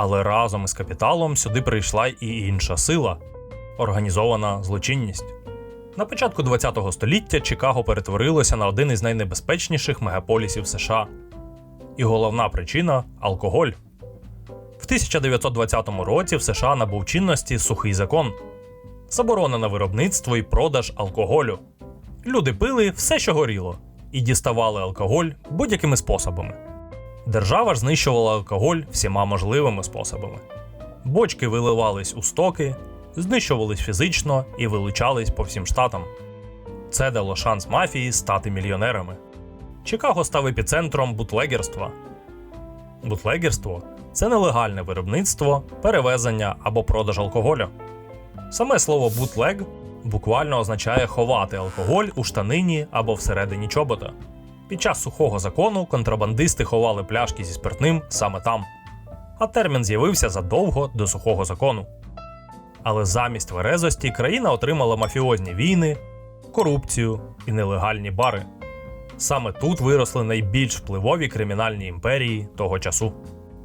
Але разом із капіталом сюди прийшла і інша сила організована злочинність. На початку ХХ століття Чикаго перетворилося на один із найнебезпечніших мегаполісів США. І головна причина алкоголь. В 1920 році в США набув чинності сухий закон заборона на виробництво і продаж алкоголю. Люди пили все, що горіло, і діставали алкоголь будь-якими способами. Держава ж знищувала алкоголь всіма можливими способами. Бочки виливались у стоки, знищувались фізично і вилучались по всім штатам. Це дало шанс мафії стати мільйонерами. Чикаго став епіцентром бутлегерства. Бутлегерство це нелегальне виробництво, перевезення або продаж алкоголю. Саме слово бутлег буквально означає ховати алкоголь у штанині або всередині чобота. Під час сухого закону контрабандисти ховали пляшки зі спиртним саме там. А термін з'явився задовго до сухого закону. Але замість верезості країна отримала мафіозні війни, корупцію і нелегальні бари. Саме тут виросли найбільш впливові кримінальні імперії того часу.